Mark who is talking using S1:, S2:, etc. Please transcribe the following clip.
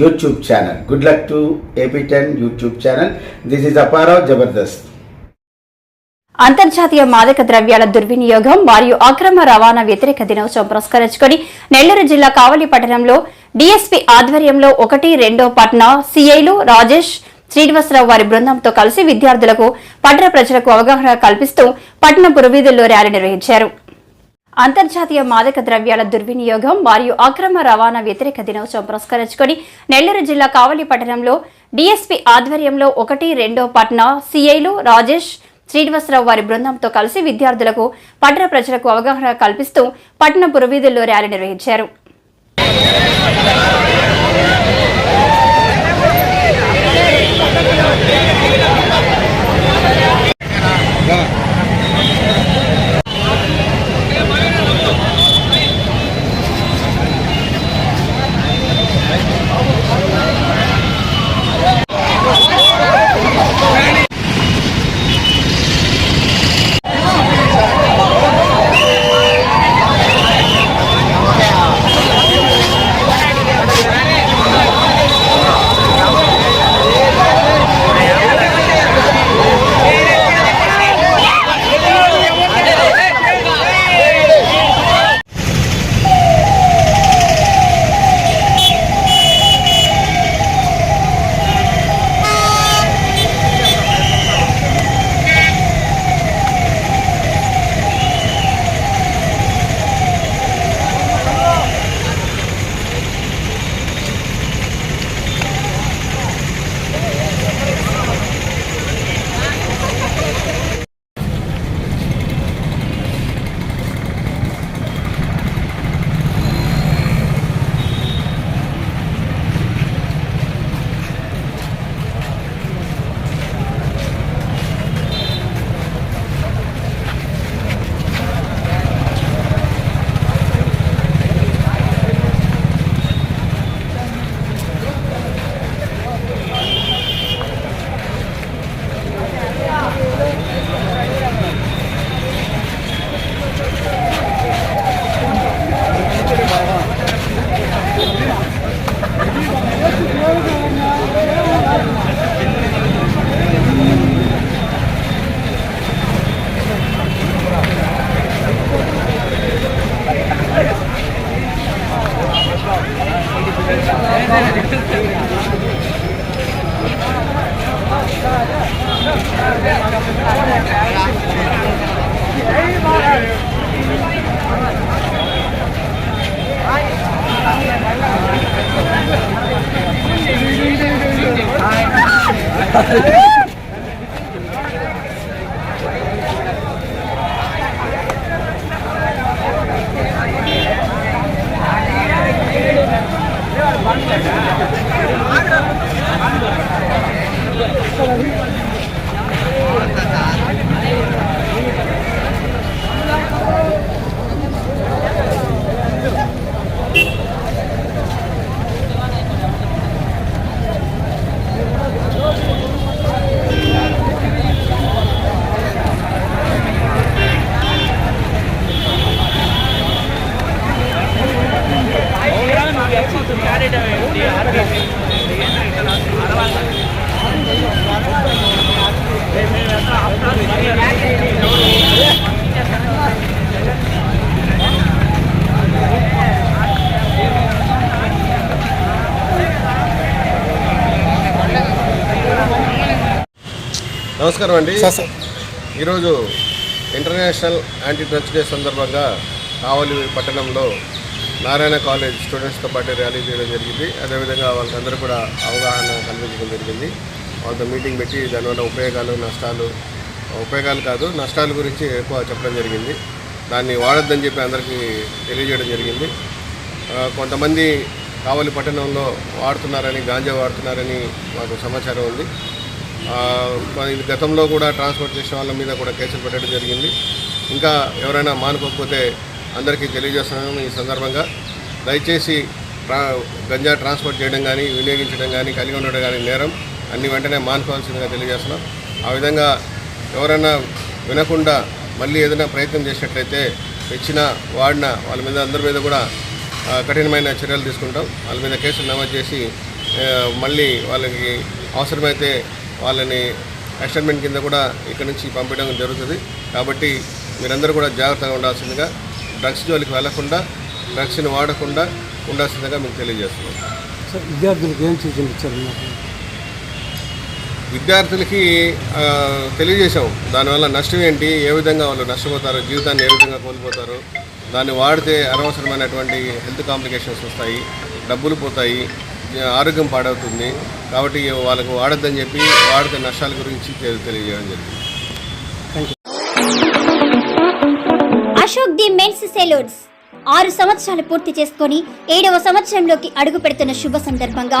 S1: YouTube channel good luck to AP ten YouTube channel this is Apparao Jabardasth
S2: అంతర్జాతీయ మాదక ద్రవ్యాల దుర్వినియోగం మరియు అక్రమ రవాణా వ్యతిరేక దినోత్సవం పురస్కరించుకొని నెల్లూరు జిల్లా కావలి పట్టణంలో డీఎస్పీ ఆధ్వర్యంలో ఒకటి రెండో పట్న సిఐలు రాజేష్ శ్రీనివాసరావు వారి బృందంతో కలిసి విద్యార్థులకు పట్టణ ప్రజలకు అవగాహన కల్పిస్తూ పట్టణ పురవీధుల్లో ర్యాలీ నిర్వహించారు. అంతర్జాతీయ మాదక ద్రవ్యాల దుర్వినియోగం మరియు అక్రమ రవాణా వ్యతిరేక దినోత్సవం పురస్కరించుకొని నెల్లూరు జిల్లా కావలి పట్టణంలో డీఎస్పీ ఆధ్వర్యంలో ఒకటి రెండో పట్న సిఐలు రాజేష్ శ్రీనివాసరావు వారి బృందంతో కలిసి విద్యార్థులకు పట్టణ ప్రజలకు అవగాహన కల్పిస్తూ పట్టణ పురవీధుల్లో ర్యాలీ నిర్వహించారు. Hi.
S3: నమస్కారం అండి. ఈరోజు ఇంటర్నేషనల్ యాంటీ డ్రగ్స్ డే సందర్భంగా కావలి పట్టణంలో నారాయణ కాలేజ్ స్టూడెంట్స్తో పాటు ర్యాలీ చేయడం జరిగింది. అదేవిధంగా వాళ్ళందరూ కూడా అవగాహన కల్పించడం జరిగింది. వాళ్ళతో మీటింగ్ పెట్టి దానివల్ల ఉపయోగాలు నష్టాలు ఉపయోగాలు కాదు నష్టాల గురించి ఎక్కువ చెప్పడం జరిగింది. దాన్ని వాడొద్దని చెప్పి అందరికీ తెలియజేయడం జరిగింది. కొంతమంది కావలి పట్టణంలో వాడుతున్నారని గాంజా వాడుతున్నారని మాకు సమాచారం ఉంది. ఇది గతంలో కూడా ట్రాన్స్పోర్ట్ చేసిన వాళ్ళ మీద కూడా కేసులు పెట్టడం జరిగింది. ఇంకా ఎవరైనా మానుకోకపోతే అందరికీ తెలియజేస్తున్నాను ఈ సందర్భంగా. దయచేసి ట్రా గంజా ట్రాన్స్పోర్ట్ చేయడం కానీ వినియోగించడం కానీ కలిగి ఉండడం కానీ నేరం. అన్ని వెంటనే మానుకోవాల్సిందిగా తెలియజేస్తున్నాం. ఆ విధంగా ఎవరైనా వినకుండా మళ్ళీ ఏదైనా ప్రయత్నం చేసినట్లయితే తెచ్చిన వాడిన వాళ్ళ మీద అందరి మీద కూడా కఠినమైన చర్యలు తీసుకుంటాం. వాళ్ళ మీద కేసులు నమోదు చేసి మళ్ళీ వాళ్ళకి అవసరమైతే వాళ్ళని అసైన్మెంట్ కింద కూడా ఇక్కడి నుంచి పంపించడం జరుగుతుంది. కాబట్టి మీరందరూ కూడా జాగ్రత్తగా ఉండాల్సిందిగా డ్రగ్స్ జోలికి వెళ్ళకుండా డ్రగ్స్ని వాడకుండా ఉండాల్సిందిగా మీకు తెలియజేస్తున్నాం.
S4: సార్ విద్యార్థులకు ఏం సూచనలు ఇచ్చారు?
S3: విద్యార్థులకి తెలియజేశాం దానివల్ల నష్టం ఏంటి ఏ విధంగా వాళ్ళు నష్టపోతారు? జీవితాన్ని ఏ విధంగా కోల్పోతారు? దాన్ని వాడితే అనవసరమైనటువంటి హెల్త్ కాంప్లికేషన్స్ వస్తాయి డబ్బులు పోతాయి ఆరోగ్యం పాడవుతుంది. కాబట్టి వాళ్ళకు వాడొద్దని చెప్పి వాడితే నష్టాల గురించి తెలియజేయడం జరిగింది.
S5: Ashok the men's salons. ఆరు సంవత్సరాలు పూర్తి చేసుకొని ఏడవ సంవత్సరంలోకి అడుగు పెడుతున్న శుభ సందర్భంగా